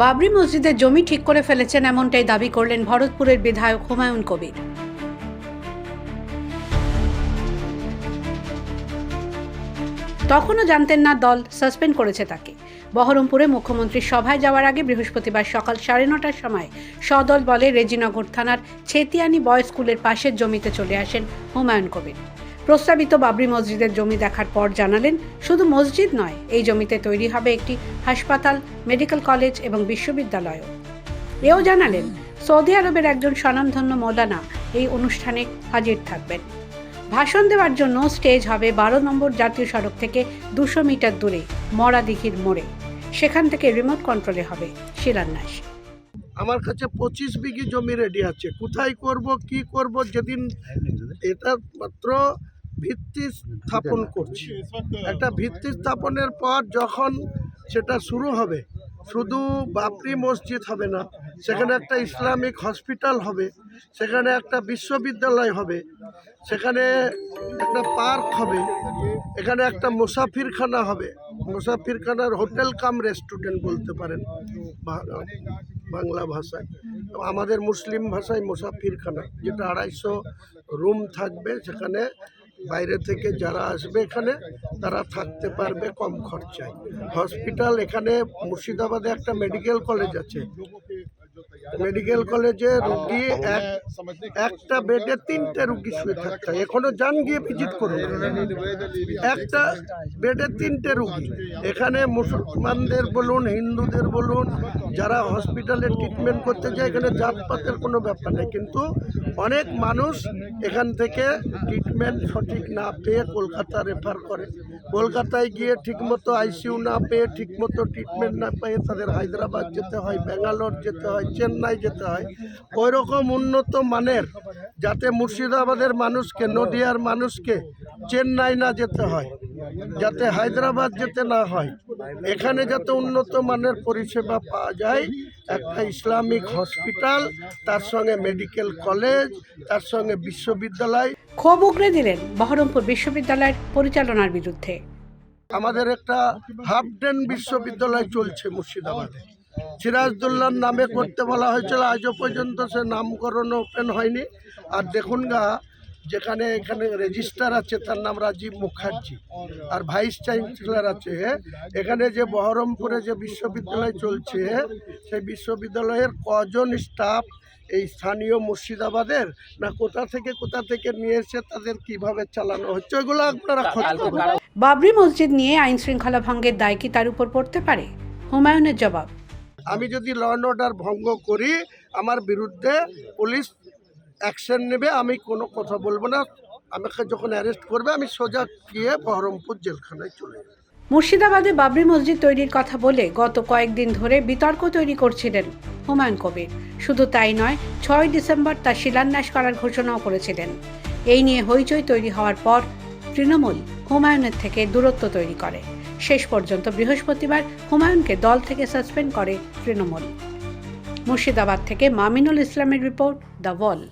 বাবরি মসজিদের জমি ঠিক করে ফেলেছেন এমনটাই দাবি করলেন ভরতপুরের বিধায়ক হুমায়ুন কবির। তখনও জানতেন না দল সাসপেন্ড করেছে তাকে। বহরমপুরে মুখ্যমন্ত্রীর সভায় যাওয়ার আগে বৃহস্পতিবার সকাল সাড়ে নটার সময় সদল বলে রেজিনগর থানার ছেতিয়ানি বয়েজ স্কুলের পাশের জমিতে চলে আসেন হুমায়ুন কবির। প্রস্তাবিত বাবরি মসজিদের জমি দেখার পর জানালেন শুধু মসজিদ নয় এই জমিতে তৈরি হবে একটি হাসপাতাল মেডিকেল কলেজ এবং বিশ্ববিদ্যালয়ও। এও জানালেন সৌদি আরবের একজন স্বনামধন্য মৌলানা এই অনুষ্ঠানে হাজির থাকবেন। ভাষণ দেওয়ার জন্য স্টেজ হবে বারো নম্বর জাতীয় সড়ক থেকে দুশো মিটার দূরে মরাদিঘির মোড়ে। সেখান থেকে রিমোট কন্ট্রোলে হবে শিলান্যাস। আমার কাছে পঁচিশ বিঘি জমি রেডি আছে। কোথায় করব কি করব যেদিন এটা মাত্র ভিত্তি স্থাপন করছি। একটা ভিত্তি স্থাপনের পর যখন সেটা শুরু হবে শুধু বাপরি মসজিদ হবে না সেখানে একটা ইসলামিক হসপিটাল হবে সেখানে একটা বিশ্ববিদ্যালয় হবে সেখানে একটা পার্ক হবে এখানে একটা মুসাফিরখানা হবে। মুসাফিরখানার হোটেল কাম রেস্টুরেন্ট বলতে পারেন বাংলা ভাষায়। আমাদের মুসলিম ভাষায় মুসাফিরখানা যেটা আড়াইশো রুম থাকবে সেখানে বাইরে থেকে যারা আসবে এখানে, তারা থাকতে পারবে কম খরচায়। হসপিটাল এখানে মুর্শিদাবাদে একটা মেডিকেল কলেজ আছে। মেডিকেল কলেজে রুগী এক একটা বেডে তিনটে রুগী শুয়ে থাকতে হয়। এখনও যান গিয়ে ভিজিট করুন। একটা বেডে তিনটে রুগী। এখানে মুসলমানদের বলুন হিন্দুদের বলুন যারা হসপিটালে ট্রিটমেন্ট করতে যায় এখানে জাতপাতের কোনো ব্যাপার নেই। কিন্তু অনেক মানুষ এখান থেকে ট্রিটমেন্ট সঠিক না পেয়ে কলকাতা রেফার করে। কলকাতায় গিয়ে ঠিকমতো আইসিইউ না পেয়ে ঠিকমতো ট্রিটমেন্ট না পেয়ে তাদের হায়দ্রাবাদ যেতে হয় ব্যাঙ্গালোর যেতে হয় চেন্নাই যেতে হয় ওই রকম উন্নত মানের যাতে মুর্শিদাবাদের মানুষকে নদিয়ার মানুষকে চেন্নাই না যেতে হয় যাতে হায়দ্রাবাদ যেতে না হয়। এখানে যাতে উন্নত মানের পরিষেবা পাওয়া যায় একটা ইসলামিক হসপিটাল তার সঙ্গে মেডিকেল কলেজ তার সঙ্গে বিশ্ববিদ্যালয়। ক্ষোভ উগড়ে দিলেন বহরমপুর বিশ্ববিদ্যালয়ের পরিচালনার বিরুদ্ধে। আমাদের একটা হাফ ডেন বিশ্ববিদ্যালয় চলছে মুর্শিদাবাদে। সিরাজদুল্লার নামে করতে বলা হয়েছিল আজও পর্যন্ত সে নামকরণ ওপেন হয়নি। আর দেখুন গা যেখানে এখানে রেজিস্ট্রার আছে তার নাম রাজীব মুখার্জি। আর ভাইস চ্যান্সেলর আছে। এখানে যে বহরমপুরে যে বিশ্ববিদ্যালয় চলছে সেই বিশ্ববিদ্যালয়ের কজন স্টাফ এই স্থানীয় মুর্শিদাবাদের? না কোথা থেকে কোথা থেকে নিয়ে এসে তাদের কীভাবে চালানো হচ্ছে? ওইগুলো আপনারা বাবরি মসজিদ নিয়ে আইন শৃঙ্খলা ভঙ্গের দায় কি তার উপর পড়তে পারে? হুমায়ুনের জবাব। আমি যদি ল অ্যান্ড অর্ডার ভঙ্গ করি, আমার বিরুদ্ধে পুলিশ অ্যাকশন নেবে, আমি কোনো কথা বলব না। আমাকে যখন অ্যারেস্ট করবে, আমি সোজা গিয়ে বহরমপুর জেলখানায় চলে যাব। মুর্শিদাবাদে বাবরি মসজিদ তৈরির কথা বলে গত কয়েকদিন ধরে বিতর্ক তৈরি করছিলেন হুমায়ুন কবির। শুধু তাই নয় ছয় ডিসেম্বর তা শিলান্যাস করার ঘোষণাও করেছিলেন। এই নিয়ে হইচই তৈরি হওয়ার পর তৃণমূল হুমায়ুনের থেকে দূরত্ব তৈরি করে। শেষ পর্যন্ত বৃহস্পতিবার হুমায়ুনকে দল থেকে সাসপেন্ড করে তৃণমূল। মুর্শিদাবাদ থেকে মামিনুল ইসলামের রিপোর্ট দ্য ওয়াল।